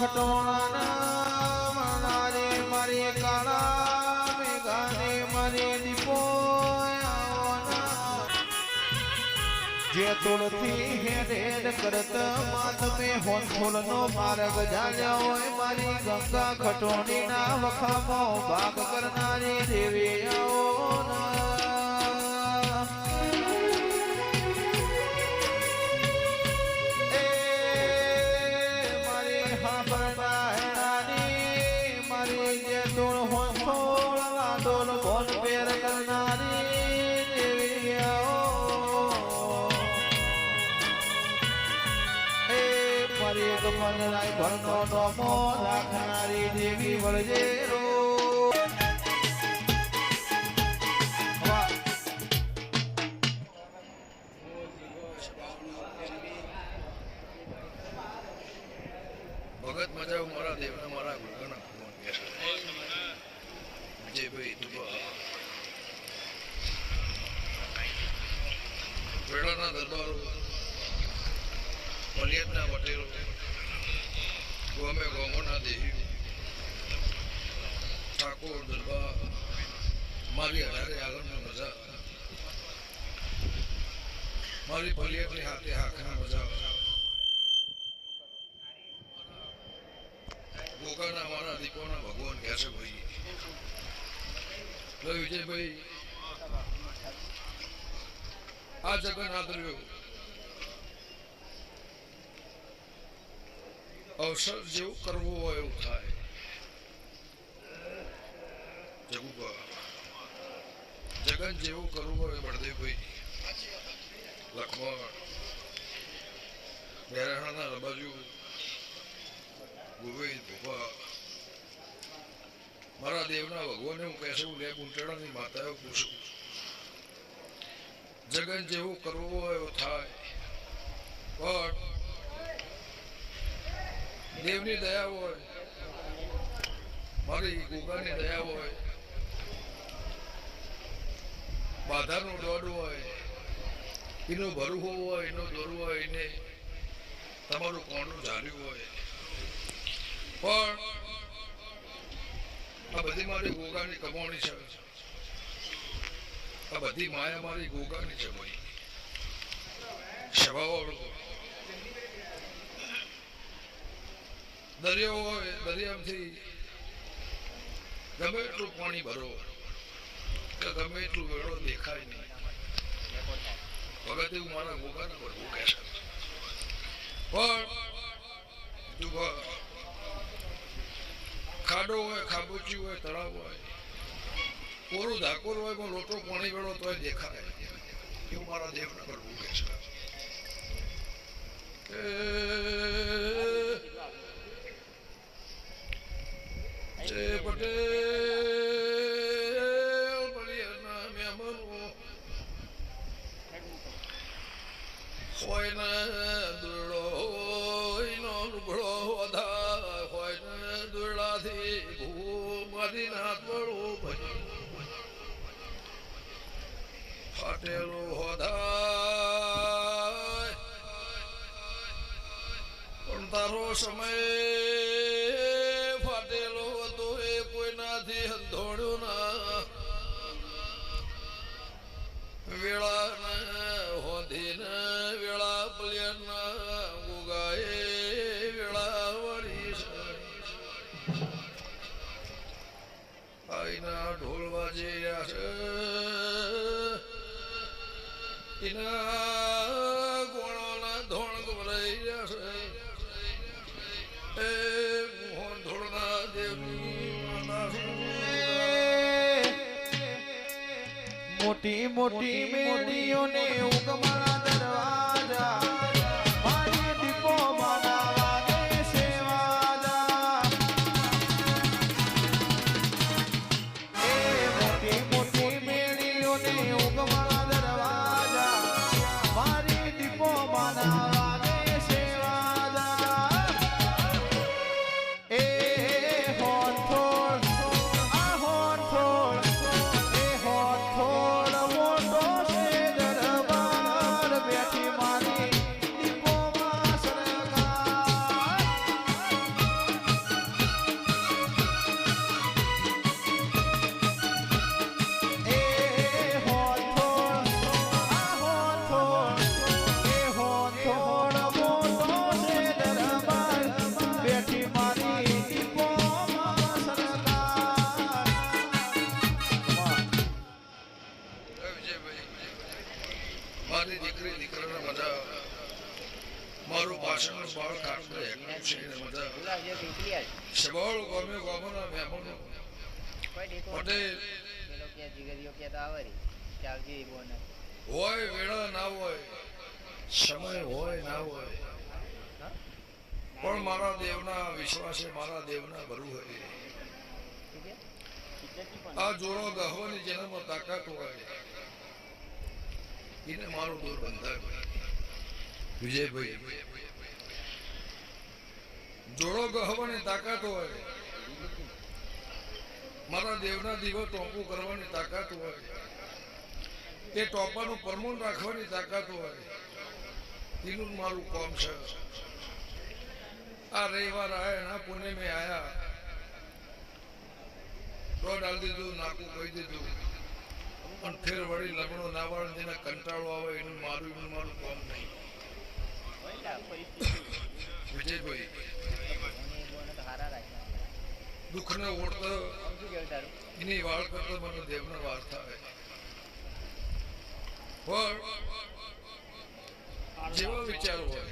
ખટોળાના મનારે મારી કાળા મેઘાને મારી દીપો જે તુલથી હેડ હેડ કરત માતમે હોનફૂલનો માર્ગ જાણ્યા હોય, મારી ગંગા ખટોણીના વખામો ભાગ કરનારી દેવી આવો. ભરનો ડોમો રાખનારી દેવી વળજે ભગત મજા મારા દેવના મારા ગુરુના વિજયભાઈ તુબા વેળાના દરબારો પલિયતના વટેરો. ગોમે ગોમોના દેવી ઠાકોર, દરબાર, મારી હજારે આગળની મજા મારી પલિયતની હાથે હાથના મજા ગોગાના મારા દીપોના ભગવાન કહે છે ભાઈ. લો વિજયભાઈ. આ જગન આદર્યો અવસર જેવું કરવું હોય એવું થાય જગન જેવું કરવું હોય બળદેવભાઈ લખમણ બેરાણાના રબાજુ ગોવિંદ ભોપા મારા દેવના ભગવાને હું કહેશે હું લેબ ગુંટેડાની માતાએ પૂછું જગન જેવું કરવું હોય એવું થાય પણ દેવની દયા હોય. મારી ગોગાની દયા હોય. બાધાનું દોડ હોય. એનું ભરવું હોય, એનું દોરવું હોય, એને તમારું કોણનું ધાર્યું હોય. પણ આ બધી મારી ગોગાની કમાણી છે. આ બધી માયા મારી ગોગાની છે ભાઈ. સ્વભાવ દરિયો હોય દરિયામાંથી ગમે એટલું પાણી ભરો, કે ગમે એટલું વેળો દેખાય નહીં. ભગત એવું મારા ગોગાના ભરવું કહે છે. પણ ખાડો હોય, ખાબોચી હોય, તળાવ હોય કોરું ધાકોર હોય, પણ લોટો પાણી વેળો તોય દેખાય એવું મારા દેવના પર ભૂગે છે. પટેલ બળિયાના મહેમાનો હોય ને દુરડો હોય નો લુગડો વધાય હોય ને દુરડાથી ભૂમાથી નાથ વળો ફાટેલો હોધાય. પણ તારો સમય એના ગોળોના ધોણ રહ્યા છે એ મોહન ધોળના દેવની મોટી મોટી મેળીઓને ઉગમણા દીકરી, દીકરાને બધા મારું ભાષણ બાળ વેળા ના હોય, સમય હોય ના હોય, પણ મારા દેવના વિશ્વાસે મારા દેવના ભરું હોય. આ જોડો ગહવાની જન્મ તાકાત હોય એને મારું દૂર બંધાય વિજયભાઈ, જોડો ગહવાની તાકાત હોય, મારા દેવના દીવો ટોપું કરવાની તાકાત હોય, એ ટોપાનું પરમોન રાખવાની તાકાત હોય, એનું મારું કોમ છે. આ રવિવાર આયા ના પુણે મેં દોડ ડાલ દીધું, નાકું કહી દીધું. પણ ફેર વળી લગ્નો ના વાળે જેને કંટાળો આવે એનું મારું એનું મારું કામ નહીં. વિજયભાઈ, દુઃખને ઓળતો એની વાળ કરતો મને દેવનો વાર થાય. જેવો વિચાર હોય,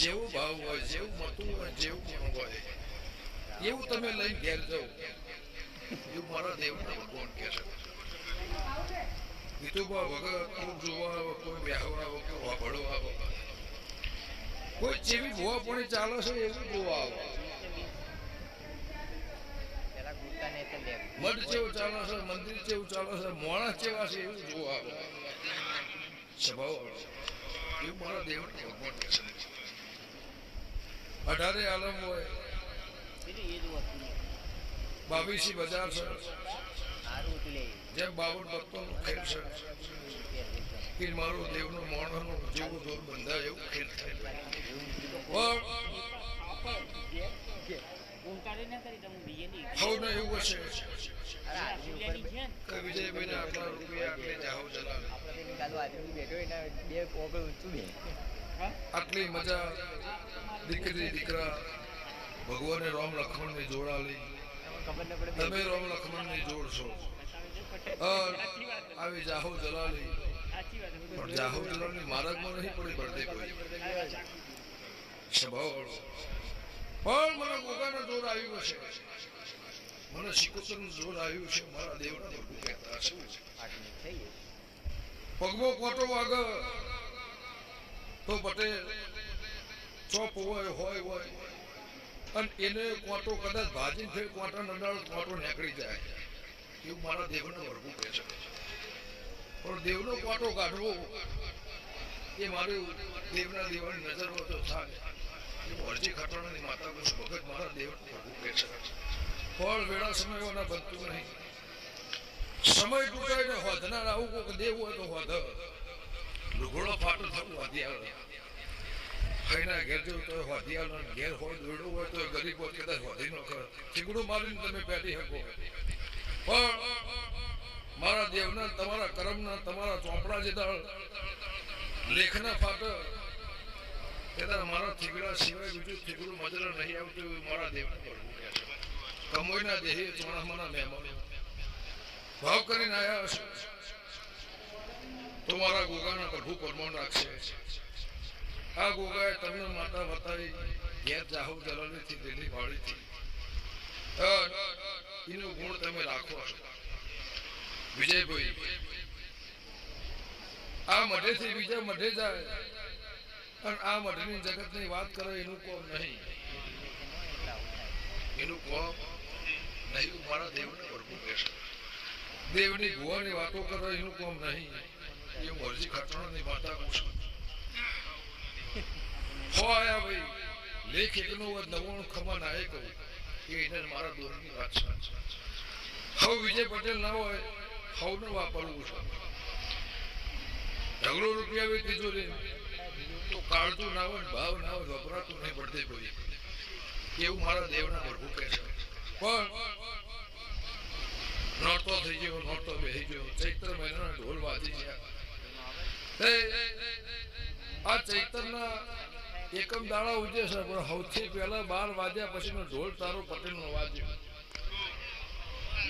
જેવો ભાવ હોય, જેવું મતું હોય, જેવું પણ હોય, એવું તમે લઈ ઘેર જાઓ. એવું મારા દેવના ભગવાન કહે છે? વિતુબા કોઈ જોવા આવે, કોઈ બેહવા આવે, કોઈ જેવી આવે. મઠ જેવું છે એવું જોવા આવે. એવું અઢારે આલમ હોય, બાવીસી બજાર છે. હતું બાવન ભક્તોનું મારું દેવનું મોણનું જેવું દોર બંધાય વિજયભાઈને આટલા રૂપિયા આટલી ઓગળ ઊંચું આટલી મજા દીકરી દીકરા ભગવાને રામ લખમણને જોડાલી. ખબર ન લખમણ તમે રામ લક્ષ્મણની જોડશો. આવી જાહો જલાલી. પણ જાહો જલાલી માર્ગમાં નહીં પડી પડતી કોઈ. સ્વભાવ પણ મને ગોગાનો જોર આવ્યું છે. મને સિકોતરનું જોર આવ્યું છે. મારા દેવના પ્રભુ કહેતા છે. પગમાં કોટો વાગે. તો પટેલ ચોપ હોય હોય હોય. અને એને કોટો કદાચ ભાજીને થઈ કોટા નડાળ કોટો નીકળી જાય. એવું મારા દેવને વર્ગુ કહે છે. પણ દેવનો કોટો કાઢવો, એ મારું દેવના દેવાની નજર તો થાય. એ વળજી ખટાણાની માતા બસ ભગત મારા દેવનો વર્ગુ કહે છે. ફળ વેળા સમયવાના બનતું નહીં. સમય ટૂંકાઈને હોધનાર આવું કોઈક દેવ હોય તો હોધ. લુઘોડો ફાટો થવું હોધિયાળ ખઈના ઘેર જવું તો હોધિયાળ ઘેર હોય દોડો હોય તો ગરીબ હોય કદાચ હોધી નો કરે. ચીકડું મારીને તમે પેટી શકો પણ મારા દેવના, તમારા કર્મના, તમારા ચોપડા જે દળ, લેખના ફાટો કદાચ મારા થીગડા સિવાય બીજું થીગડું મજરા નહીં આવતું મારા દેવને છે. કમોઈના દેહે ચોણામાના મહેમાનો. ભાવ કરીને આવ્યા હશે. તો મારા ગોગાના પ્રભુ પરમાણ રાખશે. આ ગોગાએ તમને માતા બતાવી, ઘેર જાહુ જલાલીથી દિલ્હી વાળીથી. એનું ગુણ તમે રાખો છો. વિજયભાઈ, આ મઢેથી બીજા મઢે જાય, પણ આ મઢની જગતની વાત કરે, એનું કોમ નહીં. એનું કોમ નહીં, મારા દેવને પ્રભુ કહેશે દેવની ભુવાની વાતો કરો, એનું કોમ નહીં. એ મરજી ખતરાની માતા પૂછું હો આયા ભાઈ લેખ એકનો હોય નવાણું ખમા ના હોય એને મારા દોરની વાત વિજય પટેલ ના હોય વાપરવું છે. રૂપિયા બી તિજોરી તો કાળતું ના હોય ભાવ ના હોય, વપરાતું નહીં પડતી કોઈ. એવું મારા દેવના પ્રભુ કહે છે. થઈ ગયો, નોરતો બેસી ગયો. ચૈત્ર મહિનાના ઢોલ વાજી ગયા. આ ચૈતરના એકમ દાડા ઉજે છે, પણ સૌથી પહેલા બાર વાગ્યા પછી ઢોલ તારો પટેલનો વાજ્યો.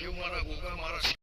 એવું મારા ગોગા, મારા